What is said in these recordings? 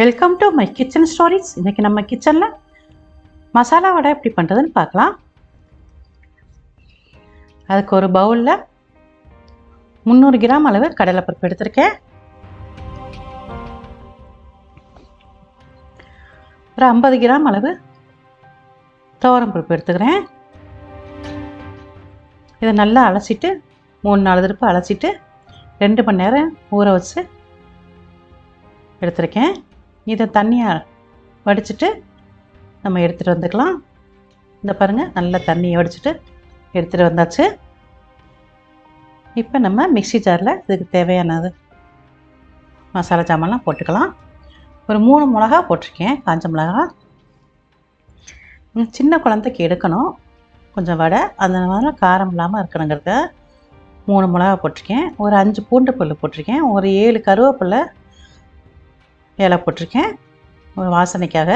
Welcome to my kitchen stories இன்றைக்கி நம்ம கிச்சனில் மசாலா வடை எப்படி பண்ணுறதுன்னு பார்க்கலாம். அதுக்கு ஒரு பவுலில் முந்நூறு கிராம் அளவு கடலைப்பருப்பு எடுத்திருக்கேன். ஒரு ஐம்பது கிராம் அளவு துவரம் பருப்பு எடுத்துக்கிறேன். இதை நல்லா அலசிட்டு மூணு நாலு திருப்பு அலசிட்டு ரெண்டு மணி நேரம் ஊற வச்சு எடுத்திருக்கேன். இதை தண்ணியாக வடிச்சிட்டு நம்ம எடுத்துகிட்டு வந்துக்கலாம். இந்த பாருங்கள் நல்ல தண்ணியை வடிச்சிட்டு எடுத்துகிட்டு வந்தாச்சு. இப்போ நம்ம மிக்சி ஜாரில் இதுக்கு தேவையானது மசாலா ஜாமான்லாம் போட்டுக்கலாம். ஒரு மூணு மிளகா போட்டிருக்கேன் காஞ்ச மிளகா. சின்ன குழந்தைக்கு எடுக்கணும். கொஞ்சம் வடை அந்த மாதிரி காரம் இல்லாமல் இருக்கணுங்கிறத மூணு மிளகா போட்டிருக்கேன். ஒரு அஞ்சு பூண்டு பல் போட்டிருக்கேன். ஒரு ஏழு கருவேப்பில்லை இலை போட்டிருக்கேன். ஒரு வாசனைக்காக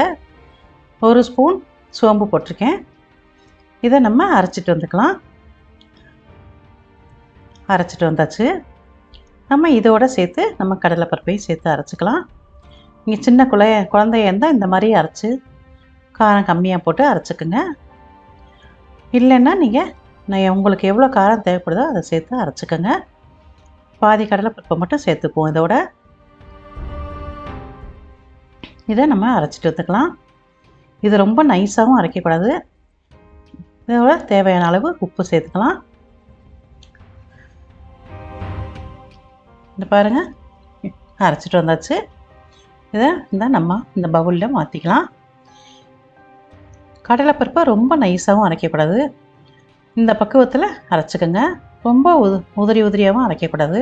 ஒரு ஸ்பூன் சோம்பு போட்டிருக்கேன். இதை நம்ம அரைச்சிட்டு வந்துக்கலாம். அரைச்சிட்டு வந்தாச்சு. நம்ம இதோட சேர்த்து நம்ம கடலைப்பருப்பையும் சேர்த்து அரைச்சிக்கலாம். நீங்கள் சின்ன குழைய குழந்தைய இருந்தால் இந்த மாதிரி அரைச்சி காரம் கம்மியாக போட்டு அரைச்சிக்குங்க. இல்லைன்னா நீங்கள் நான் உங்களுக்கு எவ்வளோ காரம் தேவைப்படுதோ அதை சேர்த்து அரைச்சிக்கோங்க. பாதி கடலைப்பருப்பை மட்டும் சேர்த்துக்குவோம் இதோட. இதை நம்ம அரைச்சிட்டு வந்துக்கலாம் இது ரொம்ப நைஸாகவும் அரைக்கக்கூடாது. இதோட தேவையான அளவு உப்பு சேர்த்துக்கலாம். இந்த பாருங்கள் அரைச்சிட்டு வந்தாச்சு. இதை இந்த நம்ம இந்த பவுலில் மாற்றிக்கலாம் கடலைப்பருப்பை ரொம்ப நைஸாகவும் அரைக்கக்கூடாது. இந்த பக்குவத்தில் அரைச்சிக்கோங்க. ரொம்ப உது உதிரி உதிரியாகவும் அரைக்கக்கூடாது.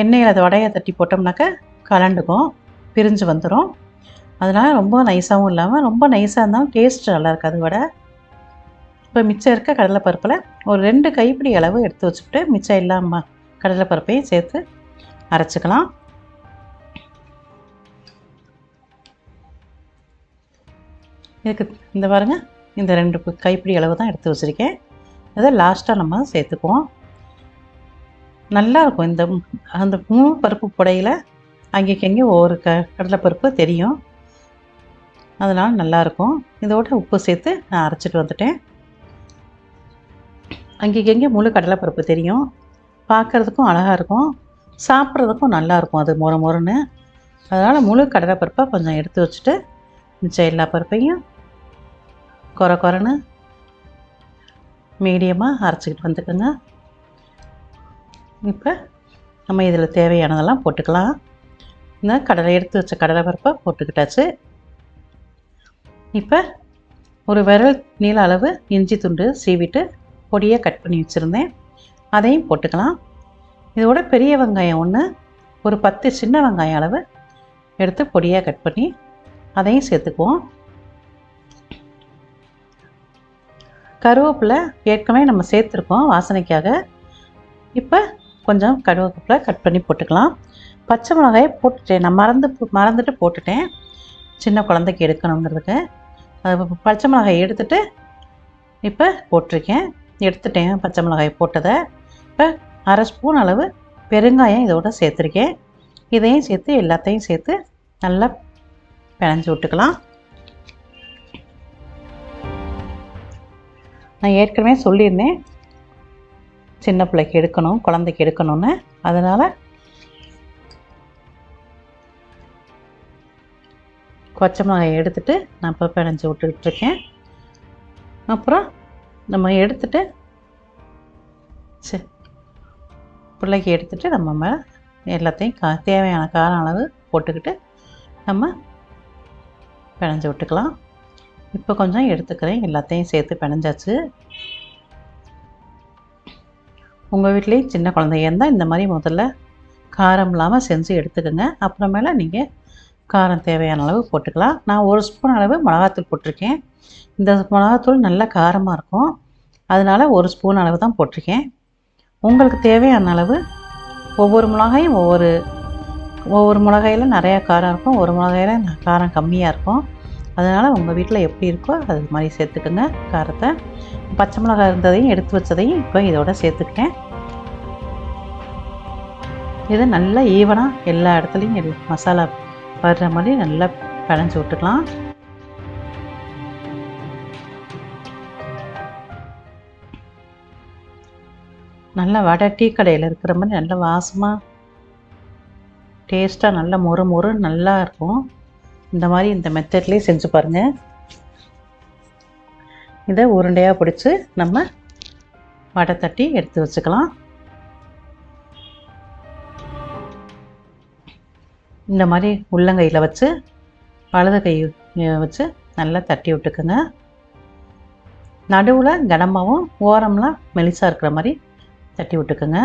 எண்ணெயில் அதை வடையை தட்டி போட்டோம்னாக்க கலண்டுக்கும் பிரிஞ்சு வந்துடும் அதனால் ரொம்ப நைஸாகவும் இல்லாமல் ரொம்ப நைஸாக இருந்தாலும் டேஸ்ட் நல்லா இருக்காது வடை. இப்போ மிச்சம் இருக்க கடலைப்பருப்பில் ஒரு ரெண்டு கைப்பிடி அளவு எடுத்து வச்சுக்கிட்டு மிச்சம் இல்லாமல் கடலைப்பருப்பையும் சேர்த்து அரைச்சிக்கலாம். இதுக்கு இந்த பாருங்க இந்த ரெண்டு கைப்பிடி அளவு தான் எடுத்து வச்சுருக்கேன். அதை லாஸ்ட்டாக நம்ம சேர்த்துக்குவோம். நல்லாயிருக்கும் இந்த அந்த மூணு பருப்பு புடையில் அங்கேக்கு அங்கே ஒவ்வொரு க கடலைப்பருப்பு தெரியும். அதனால் நல்லாயிருக்கும். இதோட உப்பு சேர்த்து நான் அரைச்சிட்டு வந்துட்டேன். அங்கே அங்கே முழு கடலைப்பருப்பு தெரியும். பார்க்குறதுக்கும் அழகாக இருக்கும். சாப்பிட்றதுக்கும் நல்லாயிருக்கும் அது மொறு மொறுன்னு. அதனால் முழு கடலைப்பருப்பை கொஞ்சம் எடுத்து வச்சுட்டு மிச்சம் எல்லா பருப்பையும் குறை குறைன்னு மீடியமாக அரைச்சிக்கிட்டு வந்துக்கோங்க. இப்போ நம்ம இதில் தேவையானதெல்லாம் போட்டுக்கலாம். இந்த கடலை எடுத்து வச்ச கடலை பருப்பை போட்டுக்கிட்டாச்சு. இப்போ ஒரு விரல் நீள அளவு இஞ்சி துண்டு சீவிட்டு பொடியை கட் பண்ணி வச்சுருந்தேன். அதையும் போட்டுக்கலாம். இதோட பெரிய வெங்காயம் ஒன்று ஒரு பத்து சின்ன வெங்காயம் அளவு எடுத்து பொடியாக கட் பண்ணி அதையும் சேர்த்துக்குவோம். கருவேப்பிலை ஏற்கனவே நம்ம சேர்த்துருக்கோம் வாசனைக்காக. இப்போ கொஞ்சம் கருவேப்பிலை கட் பண்ணி போட்டுக்கலாம். பச்சை மிளகாயை போட்டுட்டேன். நான் மறந்து போ- மறந்துட்டு போட்டுட்டேன். சின்ன குழந்தைக்கு எடுக்கணுங்கிறதுக்கு. பச்சை மிளகாய் எடுத்துட்டு இப்போ போட்டிருக்கேன். எடுத்துட்டேன் பச்சை மிளகாய் போட்டதை. இப்போ அரை ஸ்பூன் அளவு பெருங்காயம் இதோட சேர்த்துருக்கேன். இதையும் சேர்த்து எல்லாத்தையும் சேர்த்து நல்லா பிணைஞ்சு விட்டுக்கலாம். நான் ஏற்கனவே சொல்லியிருந்தேன். சின்ன பிள்ளைக்கு எடுக்கணும் குழந்தைக்கு எடுக்கணும்னு. அதனால் கொச்சை மிளகாய் எடுத்துட்டு நான் இப்போ பிணைஞ்சு விட்டுக்கிட்டு இருக்கேன் அப்புறம் நம்ம எடுத்துட்டு சரி பிள்ளைக்கு எடுத்துட்டு நம்ம மேலே எல்லாத்தையும் கா தேவையான கார அளவு போட்டுக்கிட்டு நம்ம பிணைஞ்சு விட்டுக்கலாம். இப்போ கொஞ்சம் எடுத்துக்கிறேன். எல்லாத்தையும் சேர்த்து பிணைஞ்சாச்சு. உங்கள் வீட்லேயும் சின்ன குழந்தைங்க இருந்தால் இந்த மாதிரி முதல்ல காரம் இல்லாமல் செஞ்சு எடுத்துக்கோங்க. அப்புறமேல நீங்கள் காரம் தேவையான அளவு போட்டுக்கலாம். நான் ஒரு ஸ்பூன் அளவு மிளகாத்தூள் போட்டிருக்கேன். இந்த மிளகாத்தூள் நல்லா காரமாக இருக்கும். அதனால் ஒரு ஸ்பூன் அளவு தான் போட்டிருக்கேன். உங்களுக்கு தேவையான அளவு ஒவ்வொரு மிளகாயும் ஒவ்வொரு ஒவ்வொரு மிளகாயில் நிறையா காரம் இருக்கும். ஒரு மிளகாயில் காரம் கம்மியாக இருக்கும். அதனால் உங்கள் வீட்டில் எப்படி இருக்கோ அது மாதிரி சேர்த்துக்கோங்க காரத்தை. பச்சை மிளகாய் இருந்ததையும் எடுத்து வச்சதையும் இப்போ இதோட சேர்த்துக்கிட்டேன். இது நல்லா ஈவனாக எல்லா இடத்துலையும் எல் மசாலா வர்ற மாதிரி நல்லா பிணைஞ்சு விட்டுக்கலாம். நல்லா வடை டீ கடையில் இருக்கிற மாதிரி நல்லா வாசமாக டேஸ்ட்டாக நல்லா மொறு மொறு நல்லா இருக்கும். இந்த மாதிரி இந்த மெத்தட்லேயே செஞ்சு பாருங்கள் இதை உருண்டையாக பிடிச்சி நம்ம வடை தட்டி எடுத்து வச்சுக்கலாம். இந்த மாதிரி உள்ளங்கையில் வச்சு வலது கை வச்சு நல்லா தட்டி விட்டுக்குங்க. நடுவில் கனமாகவும் ஓரம்லாம் மெலிசாக இருக்கிற மாதிரி தட்டி விட்டுக்குங்க.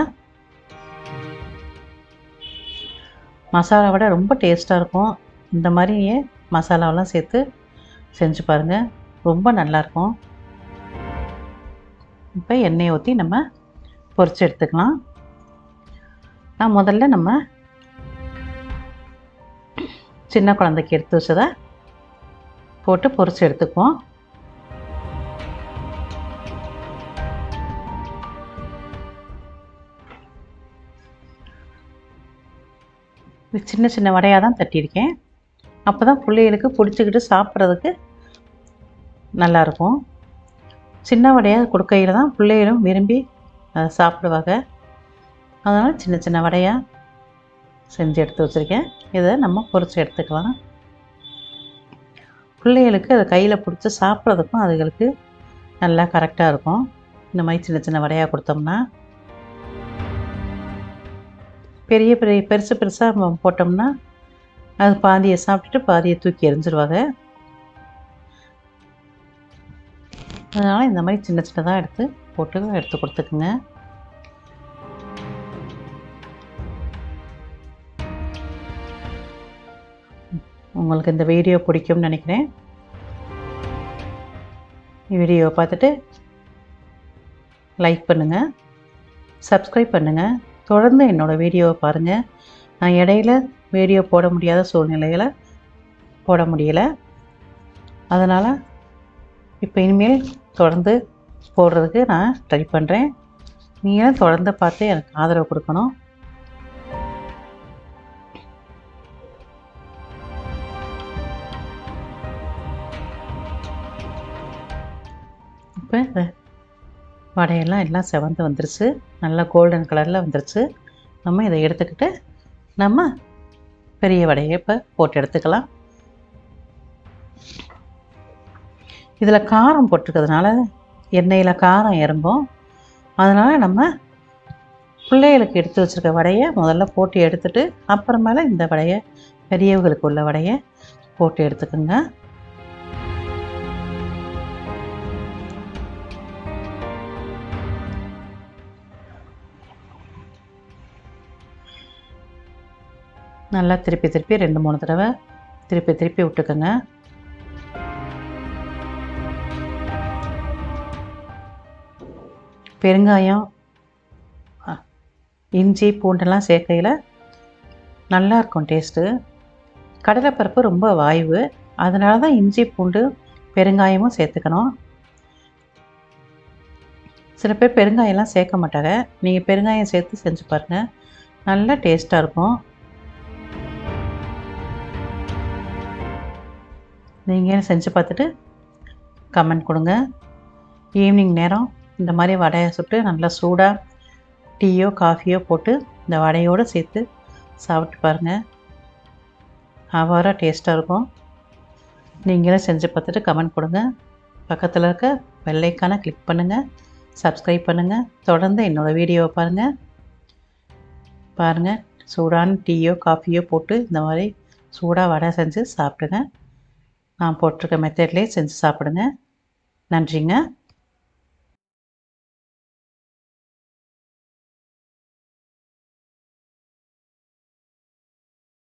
மசாலா விட ரொம்ப டேஸ்ட்டாக இருக்கும். இந்த மாதிரியே மசாலாவெல்லாம் சேர்த்து செஞ்சு பாருங்கள் ரொம்ப நல்லாயிருக்கும் இப்போ எண்ணெயை ஊற்றி நம்ம பொரிச்சு எடுத்துக்கலாம். நான் முதல்ல நம்ம சின்ன குழந்தைக்கு எடுத்து வச்சதை போட்டு பொறிச்சு எடுத்துக்குவோம். இது சின்ன சின்ன வடையாக தான் தட்டியிருக்கேன். அப்போ தான் பிள்ளைகளுக்கு பிடிச்சிக்கிட்டு சாப்பிட்றதுக்கு நல்லாயிருக்கும் சின்ன வடையாக கொடுக்கையில் தான் பிள்ளைகளும் விரும்பி அதை சாப்பிடுவாங்க. அதனால் சின்ன சின்ன வடையாக செஞ்சு எடுத்து வச்சுருக்கேன். இதை நம்ம பொறிச்சு எடுத்துக்கலாம். பிள்ளைகளுக்கு அதை கையில் பிடிச்சி சாப்பிட்றதுக்கும் அதுகளுக்கு நல்லா கரெக்டாக இருக்கும். இந்த மாதிரி சின்ன சின்ன வடையாக கொடுத்தோம்னா. பெரிய பெரிய பெருசு பெருசாக போட்டோம்னா அது பாதியை சாப்பிட்டுட்டு பாதியை தூக்கி எரிஞ்சிருவாங்க. அதனால் இந்த மாதிரி சின்ன சின்னதாக எடுத்து போட்டு எடுத்து கொடுத்துக்குங்க. உங்களுக்கு இந்த வீடியோ பிடிக்கும்னு நினைக்கிறேன். வீடியோவை பார்த்துட்டு லைக் பண்ணுங்கள் சப்ஸ்கிரைப் பண்ணுங்கள் தொடர்ந்து என்னோடய வீடியோவை பாருங்கள் நான் இடையில வீடியோ போட முடியாத சூழ்நிலைகளை போட முடியலை. அதனால் இப்போ இனிமேல் தொடர்ந்து போடுறதுக்கு நான் ட்ரை பண்ணுறேன் நீங்களும் தொடர்ந்து பார்த்து எனக்கு ஆதரவு கொடுக்கணும். இப்போ இந்த வடையெல்லாம் எல்லாம் செவந்து வந்துருச்சு. நல்லா கோல்டன் கலரில் வந்துருச்சு. நம்ம இதை எடுத்துக்கிட்டு நம்ம பெரிய வடையை இப்போ போட்டு எடுத்துக்கலாம். இதில் காரம் போட்டிருக்கிறதுனால எண்ணெயில் காரம் இறங்கும் அதனால் நம்ம பிள்ளைகளுக்கு எடுத்து வச்சுருக்க வடையை முதல்ல போட்டு எடுத்துட்டு அப்புறமேல இந்த வடையை பெரியவங்களுக்கு உள்ள வடையை போட்டு எடுத்துக்கோங்க. நல்லா திருப்பி திருப்பி ரெண்டு மூணு தடவை திருப்பி திருப்பி விட்டுக்கோங்க. பெருங்காயம் இஞ்சி பூண்டெல்லாம் சேர்க்கையில் நல்லாயிருக்கும் டேஸ்ட்டு கடலைப்பருப்பு ரொம்ப வாய்வு. அதனால தான் இஞ்சி பூண்டு பெருங்காயமும் சேர்த்துக்கணும். சில பேர் பெருங்காயம்லாம் சேர்க்க மாட்டாங்க. நீங்கள் பெருங்காயம் சேர்த்து செஞ்சு பாருங்கள் நல்லா டேஸ்ட்டாக இருக்கும். நீங்கள் செஞ்சு பார்த்துட்டு கமெண்ட் கொடுங்க. ஈவினிங் நேரம் இந்த மாதிரி வடையை சுட்டு நல்லா சூடாக டீயோ காஃபியோ போட்டு இந்த வடையோடு சேர்த்து சாப்பிட்டு பாருங்கள் அவ்வாறு டேஸ்ட்டாக இருக்கும். நீங்களும் செஞ்சு பார்த்துட்டு கமெண்ட் கொடுங்க. பக்கத்தில் இருக்க வெள்ளைக்கான கிளிக் பண்ணுங்கள் சப்ஸ்கிரைப் பண்ணுங்கள் தொடர்ந்து என்னோடய வீடியோவை பாருங்கள் பாருங்கள் சூடான டீயோ காஃபியோ போட்டு இந்த மாதிரி சூடாக வடை செஞ்சு சாப்பிடுங்க. நான் போட்டிருக்க மெத்தட்லேயே செஞ்சு சாப்பிடுங்க. நன்றிங்க.